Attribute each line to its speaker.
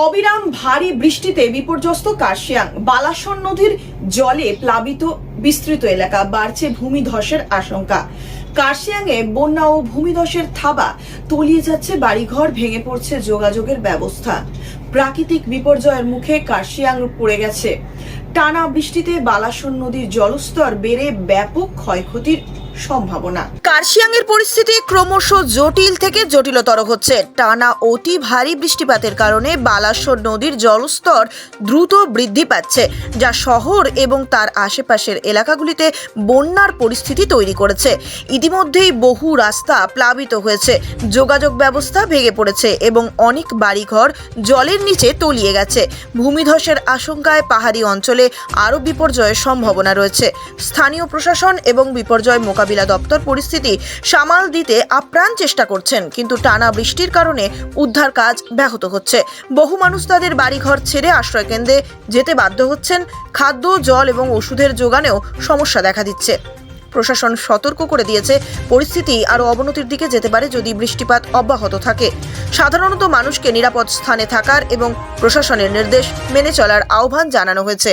Speaker 1: অবিরাম ভারী বৃষ্টিতে বিপর্যস্ত কার্শিয়াং। বালাসন নদীর জলে প্লাবিত বিস্তৃত এলাকা। বাড়ছে ভূমিধসের আশঙ্কা। কার্শিয়াংয়ে বন্যা ও ভূমিধসের থাবা তলিয়ে যাচ্ছে, বাড়িঘর ভেঙে পড়ছে যোগাযোগের ব্যবস্থা। প্রাকৃতিক বিপর্যয়ের মুখে কার্শিয়াং পড়ে গেছে। টানা বৃষ্টিতে বালাসন নদীর জলস্তর বেড়ে ব্যাপক ক্ষয়ক্ষতির সম্ভাবনা। কার্শিয়াংয়ের পরিস্থিতি ক্রমশ জটিল থেকে জটিলতর হচ্ছে। টানা অতি ভারী বৃষ্টিপাতের কারণে বালাসর নদীর জলস্তর দ্রুত বৃদ্ধি পাচ্ছে, যা শহর এবং তার আশেপাশের এলাকাগুলিতে বন্যার পরিস্থিতি তৈরি করেছে। ইতিমধ্যেই বহু রাস্তা প্লাবিত হয়েছে, যোগাযোগ ব্যবস্থা ভেঙে পড়েছে এবং অনেক বাড়িঘর জলের নিচে তলিয়ে গেছে। ভূমিধসের আশঙ্কায় পাহাড়ি অঞ্চলে আরও বিপর্যয়ের সম্ভাবনা রয়েছে। স্থানীয় প্রশাসন এবং বিপর্যয় মোকাবিলা দপ্তর পরিস্থিতি সামাল দিতে আপ্রাণ চেষ্টা করছেন, কিন্তু টানা বৃষ্টির কারণে উদ্ধার কাজ ব্যাহত হচ্ছে। বহু মানুষ তাদের বাড়িঘর ছেড়ে আশ্রয়কেন্দ্রে যেতে বাধ্য হচ্ছেন। খাদ্য, জল এবং ওষুধের যোগানেও সমস্যা দেখা দিচ্ছে। প্রশাসন সতর্ক করে দিয়েছে, পরিস্থিতি আরও অবনতির দিকে যেতে পারে যদি বৃষ্টিপাত অব্যাহত থাকে। সাধারণত মানুষকে নিরাপদ স্থানে থাকার এবং প্রশাসনের নির্দেশ মেনে চলার আহ্বান জানানো হয়েছে।